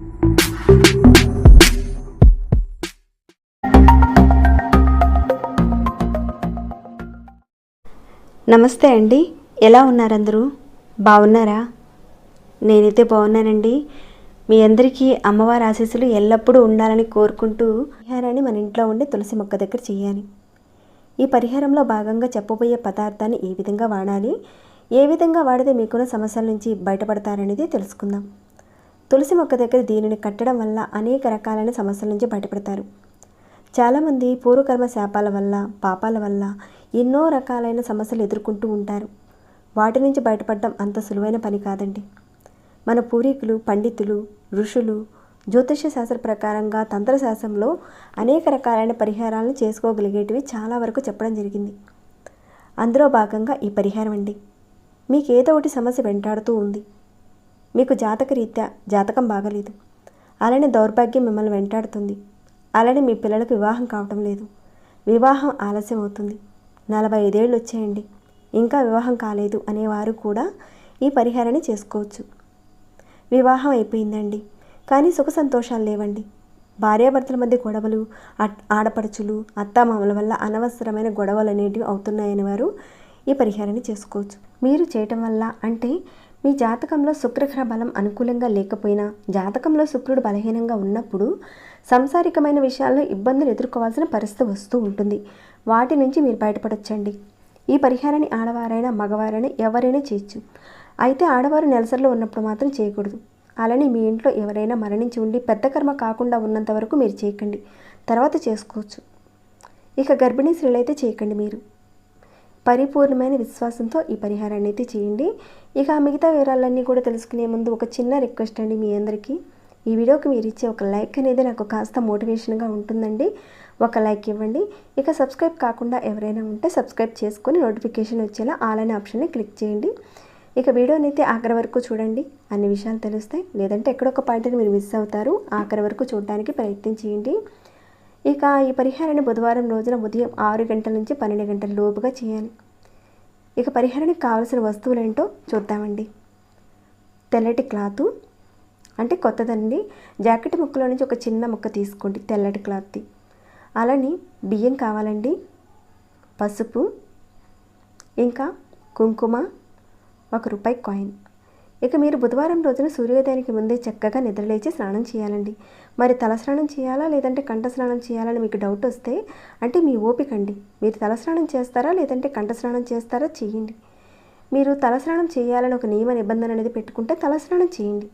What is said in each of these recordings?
నమస్తే అండి. ఎలా ఉన్నారు అందరూ బాగున్నారా? నేనైతే బాగున్నానండి. మీ అందరికీ అమ్మవారి ఆశీస్సులు ఎల్లప్పుడూ ఉండాలని కోరుకుంటూ పరిహారాన్ని మన ఇంట్లో ఉండే తులసి మొక్క దగ్గర చేయాలి. ఈ పరిహారంలో భాగంగా చెప్పబోయే పదార్థాన్ని ఏ విధంగా వాడాలి? ఏ విధంగా వాడితే మీకున్న సమస్యల నుంచి బయటపడతారనేది తెలుసుకుందాం. తులసి మొక్క దగ్గర దీనిని కట్టడం వల్ల అనేక రకాలైన సమస్యల నుంచి బయటపడతారు. చాలామంది పూర్వకర్మ శాపాల వల్ల పాపాల వల్ల ఎన్నో రకాలైన సమస్యలు ఎదుర్కొంటూ ఉంటారు. వాటి నుంచి బయటపడడం అంత సులువైన పని కాదండి. మన పూర్వీకులు పండితులు ఋషులు జ్యోతిష శాస్త్ర ప్రకారంగా తంత్రశాస్త్రంలో అనేక రకాలైన పరిహారాలను చేసుకోగలిగేటివి చాలా వరకు చెప్పడం జరిగింది. అందులో భాగంగా ఈ పరిహారం అండి. మీకు ఏదో ఒకటి సమస్య వెంటాడుతూ ఉంది. మీకు జాతక రీత్యా జాతకం బాగలేదు. అలానే దౌర్భాగ్యం మిమ్మల్ని వెంటాడుతుంది. అలానే మీ పిల్లలకు వివాహం కావటం లేదు. వివాహం ఆలస్యం అవుతుంది. నలభై ఐదేళ్ళు వచ్చేయండి. ఇంకా వివాహం కాలేదు అనేవారు కూడా ఈ పరిహారాన్ని చేసుకోవచ్చు. వివాహం అయిపోయిందండి. కానీ సుఖ సంతోషాలు లేవండి. భార్యాభర్తల మధ్య గొడవలు ఆడపడుచులు అత్తామామల వల్ల అనవసరమైన గొడవలు అనేటివి అవుతున్నాయని వారు ఈ పరిహారాన్ని చేసుకోవచ్చు. మీరు చేయటం వల్ల అంటే మీ జాతకంలో శుక్రగ్రహ బలం అనుకూలంగా లేకపోయినా జాతకంలో శుక్రుడు బలహీనంగా ఉన్నప్పుడు సంసారికమైన విషయాల్లో ఇబ్బందులు ఎదుర్కోవాల్సిన పరిస్థితి వస్తూ ఉంటుంది. వాటి నుంచి మీరు బయటపడొచ్చండి. ఈ పరిహారాన్ని ఆడవారైనా మగవారైనా ఎవరైనా చేయొచ్చు. అయితే ఆడవారు నెలసరిలో ఉన్నప్పుడు మాత్రం చేయకూడదు. అలానే మీ ఇంట్లో ఎవరైనా మరణించి ఉండి పెద్ద కర్మ కాకుండా ఉన్నంత వరకు మీరు చేయకండి. తర్వాత చేసుకోవచ్చు. ఇక గర్భిణీ స్త్రీలైతే చేయకండి మీరు. పరిపూర్ణమైన విశ్వాసంతో ఈ పరిహారాన్ని అయితే చేయండి. ఇక మిగతా వివరాలన్నీ కూడా తెలుసుకునే ముందు ఒక చిన్న రిక్వెస్ట్ అండి మీ అందరికీ. ఈ వీడియోకి మీరు ఇచ్చే ఒక లైక్ అనేది నాకు కాస్త మోటివేషన్గా ఉంటుందండి. ఒక లైక్ ఇవ్వండి. ఇక సబ్స్క్రైబ్ కాకుండా ఎవరైనా ఉంటే సబ్స్క్రైబ్ చేసుకొని నోటిఫికేషన్ వచ్చేలా ఆల్ అనే ఆప్షన్ని క్లిక్ చేయండి. ఇక వీడియోని అయితే ఆఖరి వరకు చూడండి. అన్ని విషయాలు తెలుస్తాయి. లేదంటే ఎక్కడొక పాయింట్ని మీరు మిస్ అవుతారు. ఆఖరి వరకు చూడడానికి ప్రయత్నం చేయండి. ఇక ఈ పరిహారాన్ని బుధవారం రోజున ఉదయం ఆరు గంటల నుంచి పన్నెండు గంటల లోపుగా చేయాలి. ఇక పరిహారానికి కావాల్సిన వస్తువులు ఏంటో చూద్దామండి. తెల్లటి క్లాతు అంటే కొత్తదండి జాకెట్ ముక్కలో నుంచి ఒక చిన్న ముక్క తీసుకోండి తెల్లటి క్లాత్ది. అలానే బియ్యం కావాలండి పసుపు ఇంకా కుంకుమ ఒక రూపాయి కాయిన్. ఇక మీరు బుధవారం రోజున సూర్యోదయానికి ముందే చక్కగా నిద్రలేచి స్నానం చేయాలండి. మరి తలస్నానం చేయాలా లేదంటే కంఠ స్నానం చేయాలని మీకు డౌట్ వస్తే అంటే మీ ఓపిక అండి. మీరు తలస్నానం చేస్తారా లేదంటే కంఠస్నానం చేస్తారా చేయండి. మీరు తల స్నానం చేయాలని ఒక నియమ నిబంధన అనేది పెట్టుకుంటే తలస్నానం చేయండి.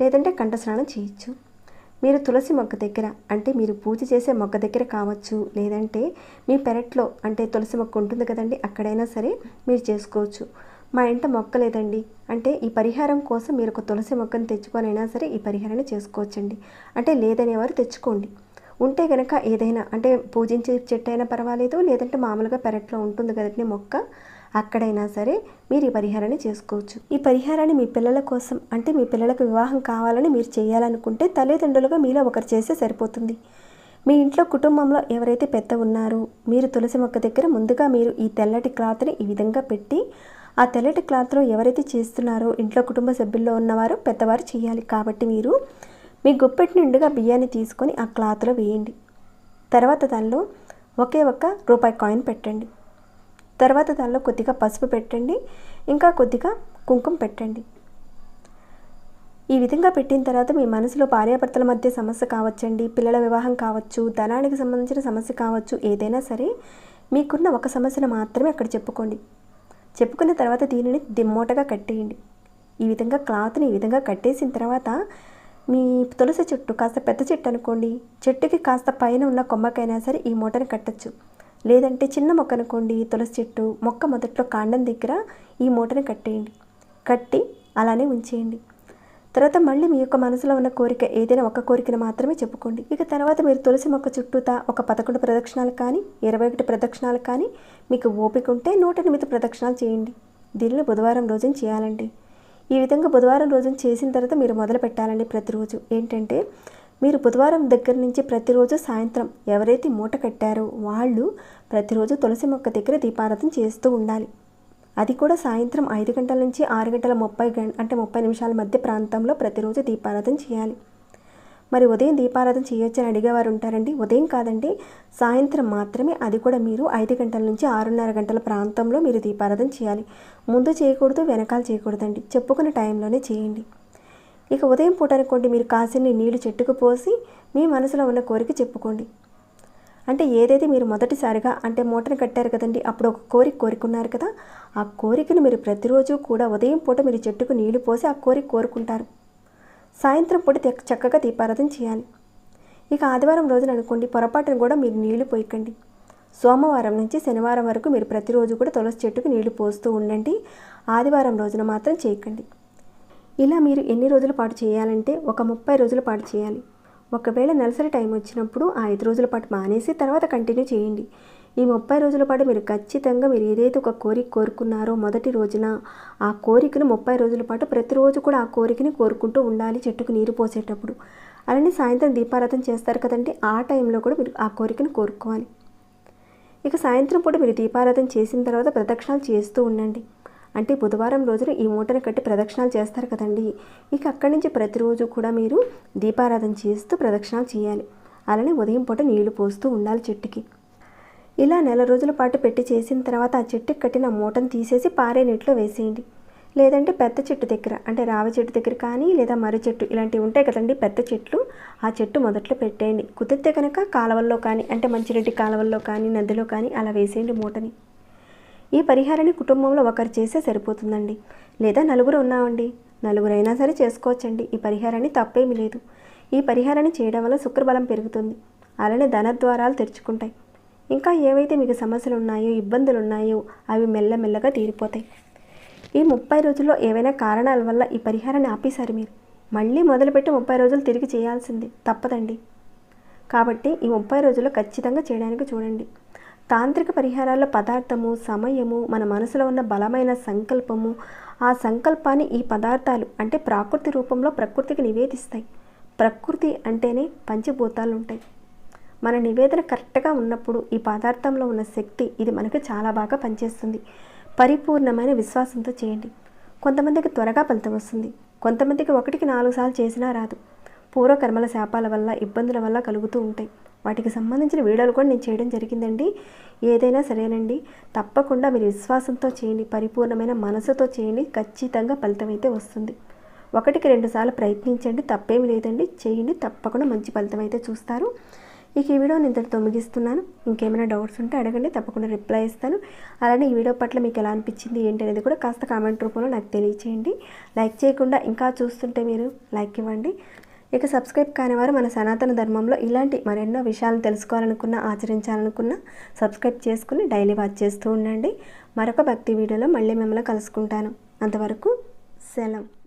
లేదంటే కంఠస్నానం చేయొచ్చు. మీరు తులసి మొక్క దగ్గర అంటే మీరు పూజ చేసే మొక్క దగ్గర కావచ్చు లేదంటే మీ పెరట్లో అంటే తులసి మొక్క ఉంటుంది కదండి అక్కడైనా సరే మీరు చేసుకోవచ్చు. మా ఇంట మొక్క లేదండి అంటే ఈ పరిహారం కోసం మీరు ఒక తులసి మొక్కను తెచ్చుకొని అయినా సరే ఈ పరిహారాన్ని చేసుకోవచ్చండి. అంటే లేదనేవారు తెచ్చుకోండి. ఉంటే కనుక ఏదైనా అంటే పూజించే చెట్టు అయినా పర్వాలేదు లేదంటే మామూలుగా పెరట్లో ఉంటుంది కదండి మొక్క అక్కడైనా సరే మీరు ఈ పరిహారాన్ని చేసుకోవచ్చు. ఈ పరిహారాన్ని మీ పిల్లల కోసం అంటే మీ పిల్లలకు వివాహం కావాలని మీరు చేయాలనుకుంటే తల్లిదండ్రులుగా మీలో ఒకరు చేస్తే సరిపోతుంది. మీ ఇంట్లో కుటుంబంలో ఎవరైతే పెద్ద ఉన్నారో మీరు తులసి మొక్క దగ్గర ముందుగా మీరు ఈ తెల్లటి క్లాత్ని ఈ విధంగా పెట్టి ఆ తెల్లటి క్లాత్లో ఎవరైతే చేస్తున్నారో ఇంట్లో కుటుంబ సభ్యుల్లో ఉన్నవారు పెద్దవారు చేయాలి. కాబట్టి మీరు మీ గుప్పెటి నిండుగా బియ్యాన్ని తీసుకొని ఆ క్లాత్లో వేయండి. తర్వాత దానిలో ఒకే ఒక్క రూపాయి కాయిన్ పెట్టండి. తర్వాత దానిలో కొద్దిగా పసుపు పెట్టండి ఇంకా కొద్దిగా కుంకుమ పెట్టండి. ఈ విధంగా పెట్టిన తర్వాత మీ మనసులో భార్యాభర్తల మధ్య సమస్య కావచ్చండి పిల్లల వివాహం కావచ్చు ధనానికి సంబంధించిన సమస్య కావచ్చు ఏదైనా సరే మీకున్న ఒక సమస్యను మాత్రమే అక్కడ చెప్పుకోండి. చెప్పుకున్న తర్వాత దీనిని దిమ్మోటగా కట్టేయండి. ఈ విధంగా క్లాత్ని ఈ విధంగా కట్టేసిన తర్వాత మీ తులసి చెట్టు కాస్త పెద్ద చెట్టు అనుకోండి. చెట్టుకి కాస్త పైన ఉన్న కొమ్మకైనా సరే ఈ మూటను కట్టచ్చు. లేదంటే చిన్న మొక్క అనుకోండి తులసి చెట్టు మొక్క మొదట్లో కాండం దగ్గర ఈ మూటని కట్టేయండి. కట్టి అలానే ఉంచేయండి. తర్వాత మళ్ళీ మీ యొక్క మనసులో ఉన్న కోరిక ఏదైనా ఒక కోరికను మాత్రమే చెప్పుకోండి. ఇక తర్వాత మీరు తులసి మొక్క చుట్టూతా ఒక పదకొండు ప్రదక్షిణాలు కానీ ఇరవై ఒకటి ప్రదక్షిణాలు కానీ మీకు ఓపిక ఉంటే నూట ఎనిమిది ప్రదక్షిణాలు చేయండి. దీనిని బుధవారం రోజున చేయాలండి. ఈ విధంగా బుధవారం రోజున చేసిన తర్వాత మీరు మొదలు పెట్టాలండి ప్రతిరోజు. ఏంటంటే మీరు బుధవారం దగ్గర నుంచి ప్రతిరోజు సాయంత్రం ఎవరైతే మూట కట్టారో వాళ్ళు ప్రతిరోజు తులసి మొక్క దగ్గర దీపారాధన చేస్తూ ఉండాలి. అది కూడా సాయంత్రం ఐదు గంటల నుంచి ఆరు గంటల ముప్పై గం అంటే ముప్పై నిమిషాల మధ్య ప్రాంతంలో ప్రతిరోజు దీపారాధన చేయాలి. మరి ఉదయం దీపారాధన చేయొచ్చని అడిగేవారు ఉంటారండి. ఉదయం కాదండి సాయంత్రం మాత్రమే. అది కూడా మీరు ఐదు గంటల నుంచి ఆరున్నర గంటల ప్రాంతంలో మీరు దీపారాధన చేయాలి. ముందు చేయకూడదు వెనకాల చేయకూడదండి. చెప్పుకున్న టైంలోనే చేయండి. ఇక ఉదయం పూట అనుకోండి మీరు కాసిన్ని నీళ్ళు చెట్టుకు పోసి మీ మనసులో ఉన్న కోరిక చెప్పుకోండి. అంటే ఏదైతే మీరు మొదటిసారిగా అంటే మూటను కట్టారు కదండి అప్పుడు ఒక కోరిక కోరుకున్నారు కదా ఆ కోరికను మీరు ప్రతిరోజు కూడా ఉదయం పూట మీరు చెట్టుకు నీళ్ళు పోసి ఆ కోరిక కోరుకుంటారు. సాయంత్రం పూట చక్కగా దీపారాధన చేయాలి. ఇక ఆదివారం రోజున అనుకోండి పొరపాటును కూడా మీరు నీళ్ళు పోయకండి. సోమవారం నుంచి శనివారం వరకు మీరు ప్రతిరోజు కూడా తులసి చెట్టుకు నీళ్ళు పోస్తూ ఉండండి. ఆదివారం రోజున మాత్రం చేయకండి. ఇలా మీరు ఎన్ని రోజుల పాటు చేయాలంటే ఒక ముప్పై రోజుల పాటు చేయాలి. ఒకవేళ నెలసరి టైం వచ్చినప్పుడు ఆ ఐదు రోజుల పాటు మానేసి తర్వాత కంటిన్యూ చేయండి. ఈ ముప్పై రోజుల పాటు మీరు ఖచ్చితంగా మీరు ఏదైతే ఒక కోరిక కోరుకున్నారో మొదటి రోజున ఆ కోరికను ముప్పై రోజుల పాటు ప్రతిరోజు కూడా ఆ కోరికని కోరుకుంటూ ఉండాలి చెట్టుకు నీరు పోసేటప్పుడు. అలానే సాయంత్రం దీపారాధన చేస్తారు కదండి ఆ టైంలో కూడా మీరు ఆ కోరికను కోరుకోవాలి. ఇక సాయంత్రం పూట మీరు దీపారాధన చేసిన తర్వాత ప్రదక్షిణాలు చేస్తూ ఉండండి. అంటే బుధవారం రోజున ఈ మూటను కట్టి ప్రదక్షిణాలు చేస్తారు కదండి. ఇక అక్కడి నుంచి ప్రతిరోజు కూడా మీరు దీపారాధన చేస్తూ ప్రదక్షిణాలు చేయాలి. అలానే ఉదయం పూట నీళ్ళు పోస్తూ ఉండాలి చెట్టుకి. ఇలా నెల రోజుల పాటు పెట్టి చేసిన తర్వాత ఆ చెట్టుకి కట్టిన మూటను తీసేసి పారే నీటిలో వేసేయండి. లేదంటే పెద్ద చెట్టు దగ్గర అంటే రావి చెట్టు దగ్గర కానీ లేదా మర్రి చెట్టు ఇలాంటివి ఉంటాయి కదండి పెద్ద చెట్లు ఆ చెట్టు మొదట్లో పెట్టేయండి. కుదిరితే కనుక కాలువల్లో కానీ అంటే మంచినీటి కాలువల్లో కానీ నదిలో కానీ అలా వేసేయండి మూటని. ఈ పరిహారాన్ని కుటుంబంలో ఒకరు చేస్తే సరిపోతుందండి. లేదా నలుగురు ఉన్నామండి. నలుగురైనా సరే చేసుకోవచ్చండి. ఈ పరిహారాన్ని తప్పేమీ లేదు. ఈ పరిహారాన్ని చేయడం వల్ల శుక్రబలం పెరుగుతుంది. అలానే ధనద్వారాలు తెరుచుకుంటాయి. ఇంకా ఏవైతే మీకు సమస్యలు ఉన్నాయో ఇబ్బందులు ఉన్నాయో అవి మెల్లమెల్లగా తీరిపోతాయి. ఈ ముప్పై రోజుల్లో ఏవైనా కారణాల వల్ల ఈ పరిహారాన్ని ఆపేశారు మీరు. మళ్ళీ మొదలుపెట్టి ముప్పై రోజులు తిరిగి చేయాల్సింది తప్పదండి. కాబట్టి ఈ ముప్పై రోజుల్లో ఖచ్చితంగా చేయడానికి చూడండి. తాంత్రిక పరిహారాల్లో పదార్థము సమయము మన మనసులో ఉన్న బలమైన సంకల్పము ఆ సంకల్పాన్ని ఈ పదార్థాలు అంటే ప్రాకృతి రూపంలో ప్రకృతికి నివేదిస్తాయి. ప్రకృతి అంటేనే పంచభూతాలు ఉంటాయి. మన నివేదన కరెక్ట్గా ఉన్నప్పుడు ఈ పదార్థంలో ఉన్న శక్తి ఇది మనకు చాలా బాగా పనిచేస్తుంది. పరిపూర్ణమైన విశ్వాసంతో చేయండి. కొంతమందికి త్వరగా ఫలితం వస్తుంది. కొంతమందికి ఒకటికి నాలుగు సార్లు చేసినా రాదు. పూర్వకర్మల శాపాల వల్ల ఇబ్బందుల వల్ల కలుగుతూ ఉంటాయి. వాటికి సంబంధించిన వీడియోలు కూడా నేను చేయడం జరిగిందండి. ఏదైనా సరేనండి. తప్పకుండా మీరు విశ్వాసంతో చేయండి పరిపూర్ణమైన మనసుతో చేయండి ఖచ్చితంగా ఫలితం అయితే వస్తుంది. ఒకటికి రెండు సార్లు ప్రయత్నించండి తప్పేమి లేదండి. చేయండి తప్పకుండా మంచి ఫలితం అయితే చూస్తారు. ఇక ఈ నేను ఇంతటితో ముగిస్తున్నాను. ఇంకేమైనా డౌట్స్ ఉంటే అడగండి తప్పకుండా రిప్లై ఇస్తాను. అలానే ఈ వీడియో పట్ల మీకు ఎలా అనిపించింది ఏంటి అనేది కూడా కాస్త కామెంట్ రూపంలో నాకు తెలియచేయండి. లైక్ చేయకుండా ఇంకా చూస్తుంటే మీరు లైక్ ఇవ్వండి. ఇక సబ్స్క్రైబ్ కాని వారు మన సనాతన ధర్మంలో ఇలాంటి మరెన్నో విషయాలను తెలుసుకోవాలనుకున్నా ఆచరించాలనుకున్నా సబ్స్క్రైబ్ చేసుకుని డైలీ వాచ్ చేస్తూ ఉండండి. మరొక భక్తి వీడియోలో మళ్ళీ మిమ్మల్ని కలుసుకుంటాను. అంతవరకు సెలవు.